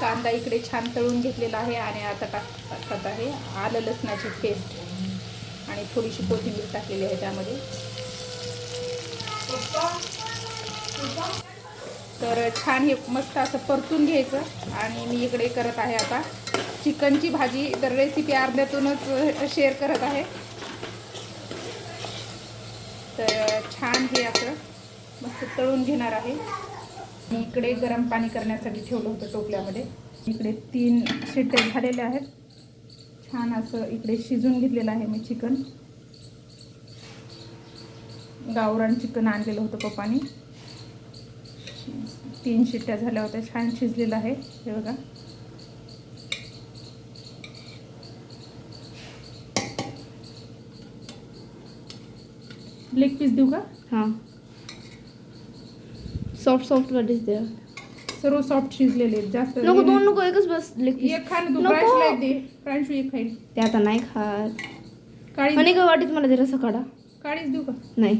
कांदा इकडे छान तळून घेतलेला आहे आणि आता टाकत आहे आलं लसणाची पेस्ट. आणि थोडीशी कोथिंबीर टाकलेली आहे त्यामध्ये. तर छान हे मस्त असं परतून घ्यायचं आणि मी इकडे करत आहे आता चिकनची भाजी. तर रेसिपी अर्ध्यातूनच शेअर करत आहे. तर छान हे असं मस्त तळून घेणार आहे. मी इकडे गरम पाणी करण्यासाठी ठेवलं होतं टोपल्यामध्ये. इकडे तीन शिट्टे झालेले आहेत. छान असं इकडे शिजून घेतलेलं आहे मी चिकन. गावरान चिकन आणलेलं होतं पप्पानी. तीन शिट्ट्या झाल्या होत्या. छान शिजलेलं आहे. हे बघा. लेग पीस देऊ का? हां. सॉफ्ट सॉफ्ट कधीच द्या सर्व सॉफ्ट शिजलेले आहेत जास्त नको दोन नको एकच बस लेग एक खा ना तू नको. फ्रांशला एक दे. फ्रांशू एक खाईल ते आता नाही खात. काळी आणि काय वाटत मला जरा काढा. काळीच देऊ का? नाही.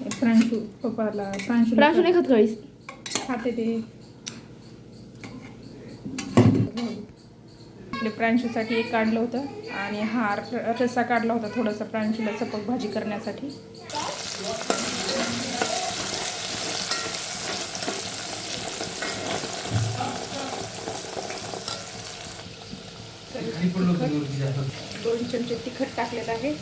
हे फ्रांशू पप्पाला फ्रांशू प्राशू नाही खात काळीस खाते ते. इकडे प्रांशूसाठी एक काढलं होतं आणि हा र- रस्सा काढला होता थोडासा प्रांशूला सपक भाजी करण्यासाठी. दोन चमचे तिखट टाकलेलं आहे.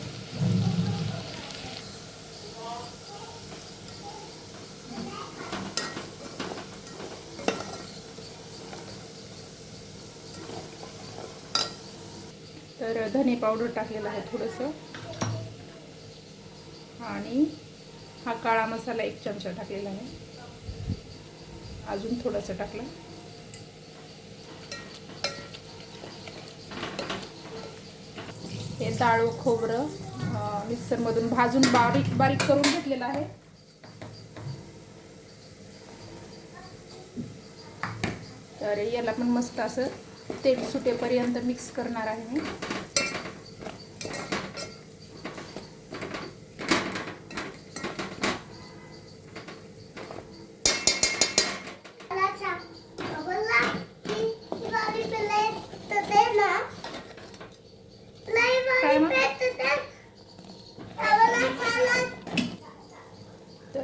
तर धने पावडर टाकलेलं आहे थोडंसं. आणि हा काळा मसाला एक चमचा टाकलेला आहे. अजून थोडंसं टाकला. हे डाळ व खोबरं मिक्सरमधून भाजून बारीक बारीक करून घेतलेलं आहे. तर याला पण मस्त असं तेल सुटेपर्यंत मिक्स करणार आहे मी.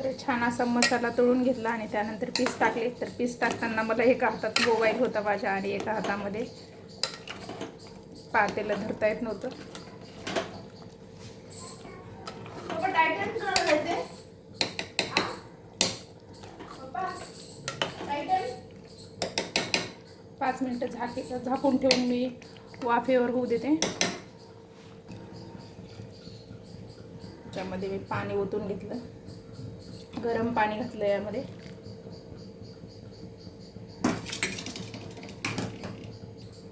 तर छान असा मसाला तळून घेतला आणि त्यानंतर पीस टाकले. तर पीस टाकताना मला एका हातात मोबाईल होता माझ्या आणि एका हातामध्ये. पातेला धरता येत नव्हतं. पाच मिनटं झाके झाकून ठेवून मी वाफेवर होऊ देते. त्यामध्ये मी पाणी ओतून घेतलं. गरम पाणी घातलं यामध्ये.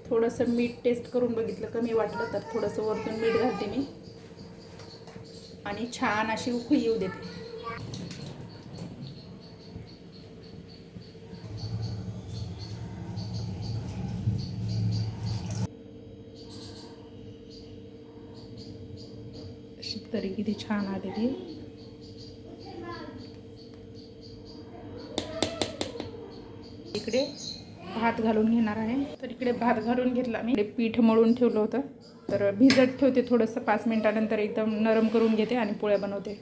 थोडंसं मीठ टेस्ट करून बघितलं कमी वाटलं तर थोडंसं वरतून मीठ घालते मी. आणि छान अशी उकळी येऊ देते. अशी तरी किती छान आलेली इकडे भात घालून घेणार आहे. तर इकडे भात घालून घेतला मी. इकडे पीठ मळून ठेवलं होतं. तर भिजत ठेवते थोडंसं पाच मिनटानंतर एकदम नरम करून घेते आणि पोळ्या बनवते.